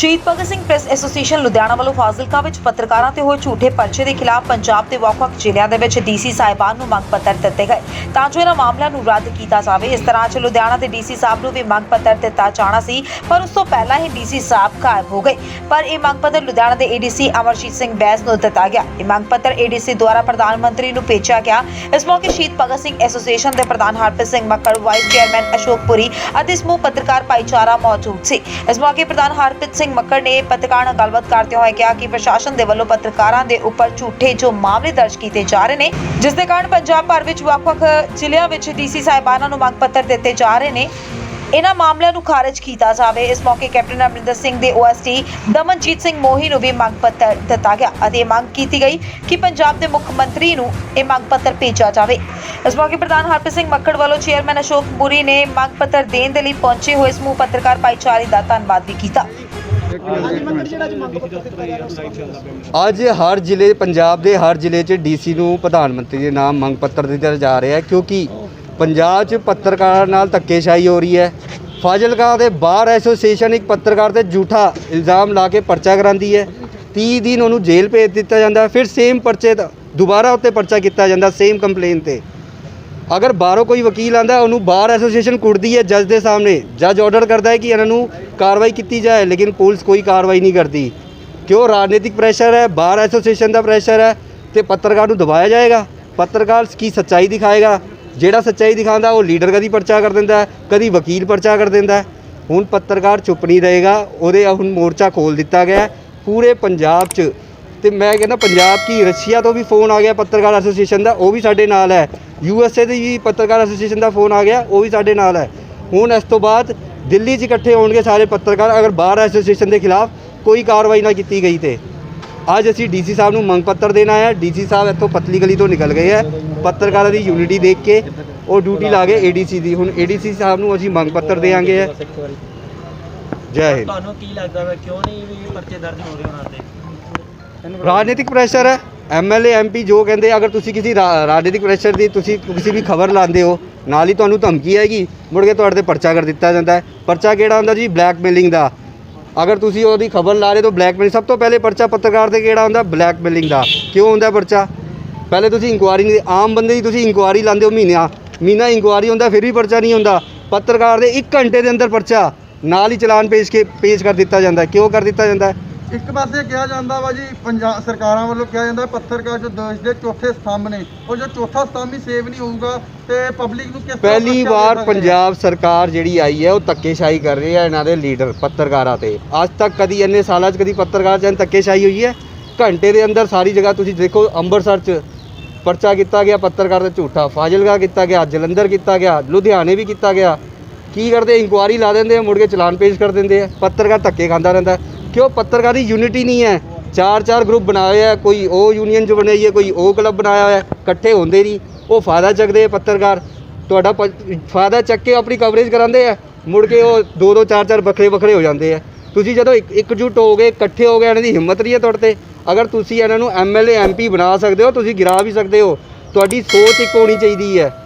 ਸ਼ਹੀਦ Bhagat Singh press association Ludhiana ਵੱਲੋਂ ਫਾਜ਼ਿਲਕਾ ਵਿੱਚ ਪੱਤਰਕਾਰਾਂ ਤੇ ਹੋਏ ਝੂਠੇ ਪਰਚੇ ਦੇ ਖਿਲਾਫ ਪੰਜਾਬ ਦੇ ਵੱਖ-ਵੱਖ ਜ਼ਿਲ੍ਹਿਆਂ ਦੇ ਵਿੱਚ ਡੀਸੀ ਸਾਹਿਬਾਨ ਨੂੰ ਮੰਗ ਪੱਤਰ ਦਿੱਤੇ ਗਏ। ਤਾਂ ਜੋ ਇਹਨਾਂ ਮਾਮਲਿਆਂ ਨੂੰ ਰੱਦ ਕੀਤਾ ਜਾਵੇ, ਇਸ ਤਰ੍ਹਾਂ ਚ ਲੁਧਿਆਣਾ ਦੇ ਡੀਸੀ ਸਾਹਿਬ ਨੂੰ ਵੀ ਮੰਗ ਪੱਤਰ ਦਿੱਤਾ ਜਾਣਾ ਸੀ, ਪਰ ਉਸ ਤੋਂ ਪਹਿਲਾਂ ਹੀ ਡੀਸੀ ਸਾਹਿਬ ਗਾਇਬ ਹੋ ਗਏ। ਪਰ ਇਹ ਮੰਗ ਪੱਤਰ ਲੁਧਿਆਣਾ ਦੇ ਏਡੀਸੀ ਅਮਰਜੀਤ ਸਿੰਘ ਬੈਸ ਨੂੰ ਦਿੱਤਾ ਗਿਆ। ਇਹ ਮੰਗ ਪੱਤਰ ਏਡੀਸੀ ਦੁਆਰਾ ਪ੍ਰਧਾਨ ਮੰਤਰੀ ਨੂੰ ਭੇਜਿਆ ਗਿਆ। ਇਸ ਮੌਕੇ ਸ਼ਹੀਦ ਭਗਤ ਸਿੰਘ ਐਸੋਸੀਏਸ਼ਨ ਦੇ ਪ੍ਰਧਾਨ ਹਰਪ੍ਰੀਤ ਸਿੰਘ ਮੱਕੜ, ਵਾਈਸ ਚੇਅਰਮੈਨ ਅਸ਼ੋਕ ਪੁਰੀ ਅਤੇ ਸਮੂਹ ਪੱਤਰਕਾਰ ਭਾਈਚਾਰਾ ਮੌਜੂਦ ਸੀ। ਇਸ ਮੌਕੇ ਪ੍ਰਧਾਨ ਹਰਪ੍ਰੀਤ ਸਿੰਘ ਮੱਕੜ ਨੇ ਪੱਤਰਕਾਰਾਂ ਨਾਲ ਗੱਲਬਾਤ ਕਰਦੇ ਹੋਏ ਕਿਹਾ ਕਿ ਪ੍ਰਸ਼ਾਸਨ ਦੇ ਵੱਲੋਂ ਪੱਤਰਕਾਰਾਂ ਦੇ ਉੱਪਰ ਝੂਠੇ ਜੋ ਮਾਮਲੇ ਦਰਜ ਕੀਤੇ ਜਾ ਰਹੇ ਨੇ, ਜਿਸ ਦੇ ਕਾਰਨ ਪੰਜਾਬ ਭਰ ਵਿੱਚ ਵੱਖ-ਵੱਖ ਜ਼ਿਲ੍ਹਿਆਂ ਵਿੱਚ ਡੀਸੀ ਸਾਹਿਬਾਨਾਂ ਨੂੰ ਮੰਗ ਪੱਤਰ ਦਿੱਤੇ ਜਾ ਰਹੇ ਨੇ। ਇਹਨਾਂ ਮਾਮਲਿਆਂ ਨੂੰ ਖਾਰਜ ਕੀਤਾ ਜਾਵੇ। ਇਸ ਮੌਕੇ ਕੈਪਟਨ ਅਮਰਿੰਦਰ ਸਿੰਘ ਦੇ ਓਐਸਟੀ ਦਮਨਜੀਤ ਸਿੰਘ ਮੋਹੀ ਨੂੰ ਵੀ ਮੰਗ ਪੱਤਰ ਦਿੱਤਾ ਗਿਆ ਅਤੇ ਇਹ ਮੰਗ ਕੀਤੀ ਗਈ ਕਿ ਪੰਜਾਬ ਦੇ ਮੁੱਖ ਮੰਤਰੀ ਨੂੰ ਇਹ ਮੰਗ ਪੱਤਰ ਭੇਜਿਆ ਜਾਵੇ। ਇਸ ਮੌਕੇ ਪ੍ਰਧਾਨ ਹਰਪ੍ਰੀਤ ਸਿੰਘ ਮੱਕੜ ਵੱਲੋਂ ਚੇਅਰਮੈਨ ਅਸ਼ੋਕ ਪੁਰੀ ਨੇ ਮੰਗ ਪੱਤਰ ਦੇਣ ਦੇ ਲਈ ਪਹੁੰਚੇ ਹੋਏ ਸਮੂਹ ਪੱਤਰਕਾਰ ਭਾਈਚਾਰੇ ਦਾ ਧੰਨਵਾਦ ਵੀ ਕੀਤਾ। ਅੱਜ ਹਰ ਜ਼ਿਲ੍ਹੇ, ਪੰਜਾਬ ਦੇ ਹਰ ਜ਼ਿਲ੍ਹੇ 'ਚ ਡੀਸੀ ਨੂੰ ਪ੍ਰਧਾਨ ਮੰਤਰੀ ਦੇ ਨਾਮ ਮੰਗ ਪੱਤਰ ਦਿੱਤਾ ਜਾ ਰਿਹਾ ਕਿਉਂਕਿ ਪੰਜਾਬ 'ਚ ਪੱਤਰਕਾਰਾਂ ਨਾਲ ਧੱਕੇਸ਼ਾਹੀ ਹੋ ਰਹੀ ਹੈ। ਫਾਜ਼ਿਲਕਾ ਦੇ ਬਾਰ ਐਸੋਸੀਏਸ਼ਨ ਇੱਕ ਪੱਤਰਕਾਰ ਤੇ ਝੂਠਾ ਇਲਜ਼ਾਮ ਲਾ ਕੇ ਪਰਚਾ ਕਰਾਂਦੀ ਹੈ। 30 ਦਿਨ ਉਹਨੂੰ ਜੇਲ੍ਹ ਭੇਜ ਦਿੱਤਾ ਜਾਂਦਾ ਫਿਰ ਸੇਮ ਪਰਚੇ ਦਾ ਦੁਬਾਰਾ ਉੱਤੇ ਪਰਚਾ ਕੀਤਾ ਜਾਂਦਾ ਸੇਮ ਕੰਪਲੇਨ ਤੇ। ਅਗਰ ਬਾਹਰੋਂ ਕੋਈ ਵਕੀਲ ਆਂਦਾ, ਉਹਨੂੰ ਬਾਰ ਐਸੋਸੀਏਸ਼ਨ ਕੁੱਟਦੀ ਹੈ ਜੱਜ ਦੇ ਸਾਹਮਣੇ, ਜੱਜ ਆਰਡਰ ਕਰਦਾ ਹੈ ਕਿ ਇਹਨਾਂ ਨੂੰ ਕਾਰਵਾਈ ਕੀਤੀ ਜਾਏ, ਲੇਕਿਨ ਪੁਲਿਸ ਕੋਈ ਕਾਰਵਾਈ ਨਹੀਂ ਕਰਦੀ। ਕਿਉਂ? ਰਾਜਨੀਤਿਕ ਪ੍ਰੈਸ਼ਰ ਹੈ ਬਾਰ ਐਸੋਸੀਏਸ਼ਨ ਦਾ ਪ੍ਰੈਸ਼ਰ ਹੈ, ਤੇ ਪੱਤਰਕਾਰ ਨੂੰ ਦਬਾਇਆ ਜਾਏਗਾ। ਪੱਤਰਕਾਰ ਕੀ ਸੱਚਾਈ ਦਿਖਾਏਗਾ? ਜਿਹੜਾ ਸੱਚਾਈ ਦਿਖਾਉਂਦਾ, ਉਹ ਲੀਡਰ ਕਦੀ ਪਰਚਾ ਕਰ ਦਿੰਦਾ ਕਦੀ ਵਕੀਲ ਪਰਚਾ ਕਰ ਦਿੰਦਾ ਹੁਣ ਪੱਤਰਕਾਰ ਚੁੱਪ ਨਹੀਂ ਰਹੇਗਾ, ਉਹਦੇ ਹੁਣ ਮੋਰਚਾ ਖੋਲ ਦਿੱਤਾ ਗਿਆ ਪੂਰੇ ਪੰਜਾਬ 'ਚ। ਤੇ ਮੈਂ ਕਹਿੰਦਾ, ਪੰਜਾਬ ਕੀ, ਰਸ਼ੀਆ ਤੋਂ ਵੀ ਫੋਨ ਆ ਗਿਆ ਪੱਤਰਕਾਰ ਐਸੋਸੀਏਸ਼ਨ ਦਾ, ਉਹ ਵੀ ਸਾਡੇ ਨਾਲ ਹੈ। ਯੂ ਐਸ ਏ ਦੀ ਵੀ ਪੱਤਰਕਾਰ ਐਸੋਸੀਏਸ਼ਨ ਦਾ ਫੋਨ ਆ ਗਿਆ ਉਹ ਵੀ ਸਾਡੇ ਨਾਲ ਹੈ। ਹੁਣ ਇਸ ਤੋਂ ਬਾਅਦ ਦਿੱਲੀ 'ਚ ਇਕੱਠੇ ਹੋਣਗੇ ਸਾਰੇ ਪੱਤਰਕਾਰ ਅਗਰ ਬਾਰ ਐਸੋਸੀਏਸ਼ਨ ਦੇ ਖਿਲਾਫ ਕੋਈ ਕਾਰਵਾਈ ਨਾ ਕੀਤੀ ਗਈ ਤੇ। ਅੱਜ ਅਸੀਂ ਡੀਸੀ ਸਾਹਿਬ ਨੂੰ ਮੰਗ ਪੱਤਰ ਦੇਣ ਹਾਂ। ਡੀਸੀ ਸਾਹਿਬ ਇੱਥੋਂ ਪਤਲੀ ਗਲੀ ਤੋਂ ਨਿਕਲ ਗਏ ਹੈ। ਪੱਤਰਕਾਰਾਂ ਦੀ ਯੂਨਿਟੀ ਦੇਖ ਕੇ ਉਹ ਡਿਊਟੀ ਲਾ ਗਏ ਏਡੀਸੀ ਦੀ। ਹੁਣ ਏਡੀਸੀ ਸਾਹਿਬ ਨੂੰ ਅਸੀਂ ਮੰਗ ਪੱਤਰ ਦੇਵਾਂਗੇ। ਜੈ ਹਿੰਦ। ਤੁਹਾਨੂੰ ਕੀ ਲੱਗਦਾ ਵਾ ਕਿਉਂ ਨਹੀਂ ਵੀ ਪਰਚੇ ਦਰਜ ਹੋ ਰਹੇ ਉਹਨਾਂ ਤੇ ਰਾਜਨੀਤਿਕ ਪ੍ਰੈਸ਼ਰ ਹੈ। ਐਮਐਲਏ ਐਮਪੀ ਜੋ ਕਹਿੰਦੇ, ਅਗਰ ਤੁਸੀਂ ਕਿਸੇ ਰਾਜਨੀਤਿਕ ਪ੍ਰੈਸ਼ਰ ਦੀ ਤੁਸੀਂ ਕਿਸੇ ਵੀ ਖਬਰ ਲਾਉਂਦੇ ਹੋ, ਨਾਲ ਹੀ ਤੁਹਾਨੂੰ ਧਮਕੀ ਆਏਗੀ, ਮੁੜ ਕੇ ਤੁਹਾਡੇ ਤੇ ਪਰਚਾ ਕਰ ਦਿੱਤਾ ਜਾਂਦਾ ਹੈ। ਪਰਚਾ ਕਿਹੜਾ ਹੁੰਦਾ ਜੀ? ਬਲੈਕਮੇਲਿੰਗ ਦਾ। ਅਗਰ ਤੁਸੀਂ ਉਹਦੀ ਖਬਰ ਲਾ ਰਹੇ ਤਾਂ ਬਲੈਕਮੇਲ ਸਭ ਤੋਂ ਪਹਿਲੇ ਪਰਚਾ ਪੱਤਰਕਾਰ ਤੇ ਕਿਹੜਾ ਹੁੰਦਾ? ਬਲੈਕਮੇਲਿੰਗ ਦਾ। ਕਿਉਂ ਹੁੰਦਾ ਪਰਚਾ? ਪਹਿਲੇ ਤੁਸੀਂ ਇਨਕੁਆਰੀ ਨਹੀਂ, ਆਮ ਬੰਦੇ ਦੀ ਤੁਸੀਂ ਇਨਕੁਆਰੀ ਲਾਉਂਦੇ ਹੋ ਮਹੀਨਾ। ਮਹੀਨਾ ਇਨਕੁਆਰੀ ਹੁੰਦਾ, ਫਿਰ ਵੀ ਪਰਚਾ ਨਹੀਂ ਹੁੰਦਾ। ਪੱਤਰਕਾਰ ਦੇ 1 ਘੰਟੇ ਦੇ ਅੰਦਰ ਪਰਚਾ, ਨਾਲ ਹੀ ਚਲਾਨ ਪੇਸ਼ ਕੇ, ਪੇਸ਼ ਕਰ ਦਿੱਤਾ ਜਾਂਦਾ ਕਿਉਂ ਕਰ ਦਿੱਤਾ ਜਾਂਦਾ ਇੱਕ ਪਾਸੇ ਕਿਹਾ ਜਾਂਦਾ ਵਾ ਜੀ ਪੰਜਾਬ ਸਰਕਾਰਾਂ ਵੱਲੋਂ ਕਿਹਾ ਜਾਂਦਾ ਪੱਤਰਕਾਰ ਜੋ ਦੇਸ਼ ਦੇ ਚੌਥੇ ਸਤੰਭ ਨੇ ਉਹ ਜੋ ਚੌਥਾ ਸਤੰਭ ਹੀ ਸੇਵ ਨਹੀਂ ਹੋਊਗਾ ਤੇ ਪਬਲਿਕ ਨੂੰ ਕਿਸ ਪਹਿਲੀ ਵਾਰ ਦੇ? ਪੰਜਾਬ ਸਰਕਾਰ ਜਿਹੜੀ ਆਈ ਹੈ ਉਹ ਧੱਕੇਸ਼ਾਹੀ ਕਰ ਰਹੀ ਹੈ ਇਹਨਾਂ ਦੇ ਲੀਡਰ ਪੱਤਰਕਾਰਾਂ ਤੇ। ਅੱਜ ਤੱਕ ਕਦੀ ਇੰਨੇ ਸਾਲਾਂ 'ਚ ਕਦੀ ਪੱਤਰਕਾਰ ਜਨ ਧੱਕੇਸ਼ਾਹੀ ਹੋਈ ਹੈ? ਘੰਟੇ ਦੇ ਅੰਦਰ ਸਾਰੀ ਜਗ੍ਹਾ ਤੁਸੀਂ ਦੇਖੋ ਅੰਮ੍ਰਿਤਸਰ 'ਚ ਪਰਚਾ ਕੀਤਾ ਗਿਆ ਪੱਤਰਕਾਰ ਤੇ ਝੂਠਾ ਫਾਜ਼ਿਲਕਾ ਕੀਤਾ ਗਿਆ ਜਲੰਧਰ ਕੀਤਾ ਗਿਆ ਲੁਧਿਆਣੇ ਵੀ ਕੀਤਾ ਗਿਆ। ਕੀ ਕਰਦੇ? ਇਨਕੁਆਰੀ ਲਾ ਦਿੰਦੇ ਆ ਮੁੜ ਕੇ ਚਲਾਨ ਪੇਸ਼ ਕਰ ਦਿੰਦੇ ਆ। ਪੱਤਰਕਾਰ ਧੱਕੇ ਖਾਂਦਾ ਰਹਿੰਦਾ। ਕਿਉਂ ਪੱਤਰਕਾਰੀ ਯੂਨਿਟੀ ਨਹੀਂ ਹੈ? ਚਾਰ ਚਾਰ ਗਰੁੱਪ ਬਣਾਏ ਹੋਇਆ ਕੋਈ ਉਹ ਯੂਨੀਅਨ ਜੋ ਬਣਾਈ ਹੈ, ਕੋਈ ਉਹ ਕਲੱਬ ਬਣਾਇਆ ਹੋਇਆ, ਇਕੱਠੇ ਹੁੰਦੇ ਨਹੀਂ। ਉਹ ਫਾਇਦਾ ਚੱਕਦੇ ਆ ਪੱਤਰਕਾਰ। ਤੁਹਾਡਾ ਪ- ਫਾਇਦਾ ਚੱਕ ਕੇ ਆਪਣੀ ਕਵਰੇਜ ਕਰਾਉਂਦੇ ਆ, ਮੁੜ ਕੇ ਉਹ ਦੋ ਦੋ ਚਾਰ ਚਾਰ ਵੱਖਰੇ ਵੱਖਰੇ ਹੋ ਜਾਂਦੇ ਆ। ਤੁਸੀਂ ਜਦੋਂ ਇੱਕ- ਇਕਜੁੱਟ ਹੋ ਗਏ, ਇਕੱਠੇ ਹੋ ਗਏ, ਇਹਨਾਂ ਦੀ ਹਿੰਮਤ ਨਹੀਂ ਹੈ ਤੁਹਾਡੇ ਤੇ। ਅਗਰ ਤੁਸੀਂ ਇਹਨਾਂ ਨੂੰ ਐਮਐਲਏ ਐਮਪੀ ਬਣਾ ਸਕਦੇ ਹੋ, ਤੁਸੀਂ ਗਿਰਾ ਵੀ ਸਕਦੇ ਹੋ। ਤੁਹਾਡੀ ਸੋਚ ਇੱਕ ਹੋਣੀ ਚਾਹੀਦੀ ਹੈ।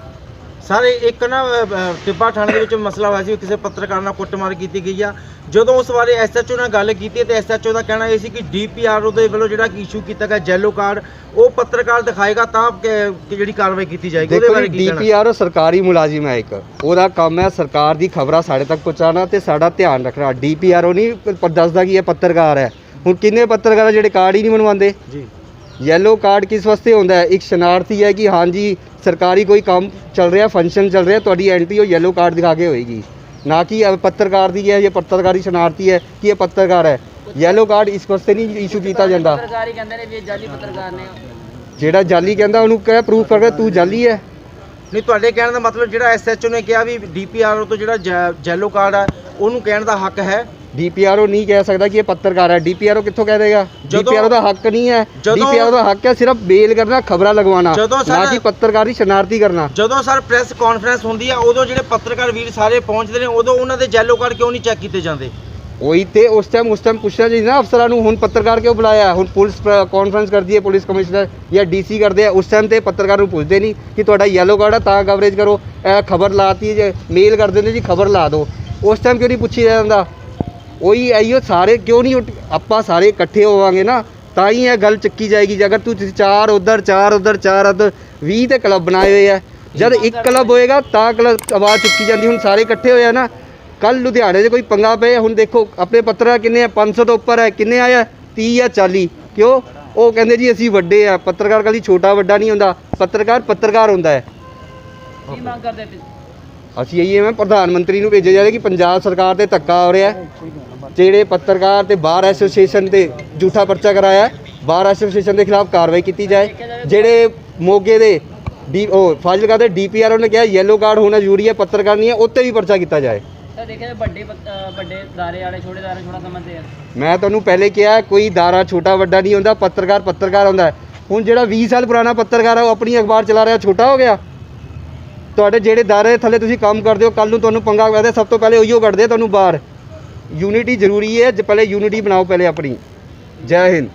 ਸਰ ਇੱਕ ਨਾ ਅਹ, ਟਿੱਬਾ ਥਾਣੇ ਦੇ ਵਿੱਚ ਮਸਲਾ ਹੋਇਆ ਸੀ ਕਿਸੇ ਪੱਤਰਕਾਰ ਨਾਲ ਕੁੱਟਮਾਰ ਕੀਤੀ ਗਈ ਆ। ਜਦੋਂ ਉਸ ਬਾਰੇ ਐਸਐਚਓ ਨਾਲ ਗੱਲ ਕੀਤੀ ਤੇ ਐਸਐਚਓ ਦਾ ਕਹਿਣਾ ਇਹ ਸੀ ਕਿ ਡੀਪੀਆਰਓ ਦੇ ਵੱਲੋਂ ਜਿਹੜਾ ਇਸ਼ੂ ਕੀਤਾ ਗਿਆ ਜੈਲੋ ਕਾਰਡ ਉਹ ਪੱਤਰਕਾਰ ਦਿਖਾਏਗਾ ਤਾਂ ਕਿ- ਕਿ ਜਿਹੜੀ ਕਾਰਵਾਈ ਕੀਤੀ ਜਾਏਗੀ ਉਹਦੇ ਦੇਖੋ ਬਾਰੇ ਕੀ ਕਹਿਣਾ? ਡੀਪੀਆਰ ਸਰਕਾਰੀ ਮੁਲਾਜ਼ਮ ਹੈ ਇੱਕ। ਉਹਦਾ ਕੰਮ ਹੈ ਸਰਕਾਰ ਦੀ ਖਬਰਾਂ ਸਾਡੇ ਤੱਕ ਪਹੁੰਚਾਉਣਾ ਤੇ ਸਾਡਾ ਧਿਆਨ ਰੱਖਣਾ। ਡੀਪੀਆਰ ਉਹ ਨਹੀਂ ਪ- ਦੱਸਦਾ ਕਿ ਇਹ ਪੱਤਰਕਾਰ ਹੈ। ਹੁਣ ਕਿੰਨੇ ਪੱਤਰਕਾਰ ਆ ਜਿਹੜੇ ਕਾਰਡ ਹੀ ਨਹੀਂ ਬਣਵਾਉਂਦੇ? ਜੀ। ਯੈਲੋ ਕਾਰਡ ਕਿਸ ਵਾਸਤੇ ਹੁੰਦਾ ਹੈ? ਇੱਕ ਸ਼ਨਾਰਥੀ ਹੈ ਕਿ ਹਾਂਜੀ ਸਰਕਾਰੀ ਕੋਈ ਕੰਮ ਚੱਲ ਰਿਹਾ ਫੰਕਸ਼ਨ ਚੱਲ ਰਿਹਾ ਤੁਹਾਡੀ ਐਂਟਰੀ ਉਹ ਯੈਲੋ ਕਾਰਡ ਦਿਖਾ ਕੇ ਹੋਏਗੀ। ਨਾ ਕਿ ਪੱਤਰਕਾਰ ਦੀ ਹੈ ਇਹ ਪੱਤਰਕਾਰੀ ਸ਼ਨਾਰਥੀ ਹੈ ਕਿ ਇਹ ਪੱਤਰਕਾਰ ਹੈ। ਯੈਲੋ ਕਾਰਡ ਇਸ ਵਾਸਤੇ ਨਹੀਂ ਇਸ਼ੂ ਕੀਤਾ ਜਾਂਦਾ। ਪੱਤਰਕਾਰ ਹੀ ਕਹਿੰਦੇ ਨੇ ਵੀ ਇਹ ਜਾਲੀ ਪੱਤਰਕਾਰ ਨੇ ਜਿਹੜਾ ਜਾਲੀ ਕਹਿੰਦਾ ਉਹਨੂੰ ਕਹਿ ਪ੍ਰੂਫ ਕਰਕੇ ਤੂੰ ਜਾਲੀ ਹੈ। ਨਹੀਂ ਤੁਹਾਡੇ ਕਹਿਣ ਦਾ ਮਤਲਬ ਜਿਹੜਾ ਐਸਐਚਓ ਨੇ ਕਿਹਾ ਵੀ ਡੀਪੀਆਰਓ ਤੋਂ ਜਿਹੜਾ ਜੈ- ਜੈਲੋ ਕਾਰਡ ਹੈ ਉਹਨੂੰ ਕਹਿਣ ਦਾ ਹੱਕ ਹੈ। ਡੀਪੀਆਰਓ ਨਹੀਂ ਕਹਿ ਸਕਦਾ ਕਿ ਇਹ ਪੱਤਰਕਾਰ ਹੈ। ਡੀਪੀਆਰਓ ਕਿੱਥੋਂ ਕਹਿ ਦੇਗਾ? ਡੀਪੀਆਰਓ ਦਾ ਹੱਕ ਨਹੀਂ ਹੈ। ਡੀਪੀਆਰਓ ਦਾ ਹੱਕ ਹੈ ਸਿਰਫ ਬੇਲ ਕਰਨਾ ਖਬਰਾਂ ਲਗਵਾਉਣਾ ਨਾ ਕਿ ਪੱਤਰਕਾਰੀ ਸ਼ਨਾਰਤੀ ਕਰਨਾ। ਜਦੋਂ ਸਰ ਪ੍ਰੈਸ ਕਾਨਫਰੰਸ ਹੁੰਦੀ ਆ ਉਦੋਂ ਜਿਹੜੇ ਪੱਤਰਕਾਰ ਵੀਰ ਸਾਰੇ ਪਹੁੰਚਦੇ ਨੇ ਉਦੋਂ ਉਹਨਾਂ ਦੇ ਜੈਲੋ ਕਾਰਡ ਕਿਉਂ ਨਹੀਂ ਚੈੱਕ ਕੀਤੇ ਜਾਂਦੇ? ਉਹੀ ਤੇ ਉਸ ਟਾਈਮ ਉਸ ਟਾਈਮ ਪੁੱਛਣਾ ਚਾਹੀਦਾ ਨਾ ਅਫਸਰਾਂ ਨੂੰ ਹੁਣ ਪੱਤਰਕਾਰ ਕਿਉਂ ਬੁਲਾਇਆ? ਹੁਣ ਪੁਲਿਸ ਕਾਨਫਰੰਸ ਕਰਦੀ ਹੈ ਪੁਲਿਸ ਕਮਿਸ਼ਨਰ ਜਾਂ ਡੀਸੀ ਕਰਦੇ ਆ ਉਸ ਟਾਈਮ ਤੇ ਪੱਤਰਕਾਰ ਨੂੰ ਪੁੱਛਦੇ ਨਹੀਂ ਕਿ ਤੁਹਾਡਾ ਯੈਲੋ ਕਾਰਡ ਹੈ ਤਾਂ ਕਵਰੇਜ ਕਰੋ। ਇਹ ਖਬਰ ਲਾਤੀ ਜੇ ਮੇਲ ਕਰ ਦਿੰਦੇ ਜੀ ਖਬਰ ਲਾ ਦਿਓ। ਉਸ ਟਾਈਮ ਕਿਉਂ ਨਹੀਂ ਪੁੱਛੀ ਜਾਂਦਾ? ਉਹੀ ਆਈਓ ਸਾਰੇ ਕਿਉਂ ਨਹੀਂ ਉੱਠ- ਆਪਾਂ ਸਾਰੇ ਇਕੱਠੇ ਹੋਵਾਂਗੇ ਨਾ ਤਾਂ ਹੀ ਇਹ ਗੱਲ ਚੱਕੀ ਜਾਏਗੀ ਜੇ ਅਗਰ ਤੂੰ ਚਾਰ ਉਧਰ ਚਾਰ ਉਧਰ ਚਾਰ ਉਧਰ 20 ਤੇ ਕਲੱਬ ਬਣਾਏ ਹੋਏ ਆ। ਜਦ ਇੱਕ ਕਲੱਬ ਹੋਏਗਾ ਤਾਂ ਕਲੱਬ ਆਵਾਜ਼ ਚੁੱਕੀ ਜਾਂਦੀ ਹੁਣ ਸਾਰੇ ਇਕੱਠੇ ਹੋਏ ਆ ਨਾ ਕੱਲ ਲੁਧਿਆਣੇ 'ਚ ਕੋਈ ਪੰਗਾ ਪਏ ਹੁਣ ਦੇਖੋ ਆਪਣੇ ਪੱਤਰਕਾਰ ਕਿੰਨੇ ਆ 500 ਤੋਂ ਉੱਪਰ ਹੈ ਕਿੰਨੇ ਆਇਆ 30 ਜਾਂ 40 ਕਿਉਂ? ਉਹ ਕਹਿੰਦੇ ਜੀ ਅਸੀਂ ਵੱਡੇ ਆ ਪੱਤਰਕਾਰ ਕਦੀ ਛੋਟਾ ਵੱਡਾ ਨਹੀਂ ਹੁੰਦਾ ਪੱਤਰਕਾਰ ਪੱਤਰਕਾਰ ਹੁੰਦਾ ਹੈ। ਕੀ ਮੰਗ ਕਰਦੇ ਤੇ ਅਸੀਂ ਇਹੀ ਮੈਂ ਪ੍ਰਧਾਨ ਮੰਤਰੀ ਨੂੰ ਭੇਜਿਆ ਜਾਵੇ ਕਿ ਪੰਜਾਬ ਸਰਕਾਰ ਤੇ ਧੱਕਾ ਹੋ ਰਿਹਾ ਹੈ। ਜਿਹੜੇ ਪੱਤਰਕਾਰ ਤੇ ਬਾਰ ਐਸੋਸੀਏਸ਼ਨ ਤੇ ਝੂਠਾ ਪਰਚਾ ਕਰਾਇਆ ਬਾਰ ਐਸੋਸੀਏਸ਼ਨ ਦੇ ਖਿਲਾਫ ਕਾਰਵਾਈ ਕੀਤੀ ਜਾਏ। ਜਿਹੜੇ ਮੋਗੇ ਦੇ ਡੀ ਉਹ ਫਾਜ਼ਿਲਕਾ ਦੇ ਡੀਪੀਆਰ ਉਹਨੇ ਕਿਹਾ ਯੈਲੋ ਕਾਰਡ ਹੋਣਾ ਜ਼ਰੂਰੀ ਹੈ ਪੱਤਰਕਾਰ ਨਹੀਂ ਹੈ ਉੱਤੇ ਵੀ ਪਰਚਾ ਕੀਤਾ ਜਾਏ। ਤਾਂ ਦੇਖਿਆ ਜਾਏ ਵੱਡੇ ਪੱਤ- ਅਹ ਵੱਡੇ ਦਾਰੇ ਵਾਲੇ ਛੋਟੇ ਦਾਰੇ ਛੋਟਾ ਸਮਝਦੇ ਆ। ਮੈਂ ਤੁਹਾਨੂੰ ਪਹਿਲੇ ਕਿਹਾ ਕੋਈ ਦਾਰਾ ਛੋਟਾ ਵੱਡਾ ਨਹੀਂ ਹੁੰਦਾ ਪੱਤਰਕਾਰ ਪੱਤਰਕਾਰ ਹੁੰਦਾ। ਹੁਣ ਜਿਹੜਾ 20 ਸਾਲ ਪੁਰਾਣਾ ਪੱਤਰਕਾਰ ਹੈ ਉਹ ਆਪਣੀ ਅਖਬਾਰ ਚਲਾ ਰਿਹਾ ਛੋਟਾ ਹੋ ਗਿਆ। ਤੁਹਾਡੇ ਜਿਹੜੇ ਦਾਰੇ ਥੱਲੇ ਤੁਸੀਂ ਕੰਮ ਕਰਦੇ ਹੋ ਕੱਲ ਨੂੰ ਤੁਹਾਨੂੰ ਪੰਗਾ ਕਰਦੇ ਸਭ ਤੋਂ ਪਹਿਲੇ ਉਹੀਓ ਕੱਢਦੇ ਆ ਤੁਹਾਨੂੰ ਬਾਹਰ। ਯੂਨਿਟੀ ਜ਼ਰੂਰੀ ਹੈ ਜੇ ਪਹਿਲੇ ਯੂਨਿਟੀ ਬਣਾਓ ਪਹਿਲੇ ਆਪਣੀ। ਜੈ ਹਿੰਦ।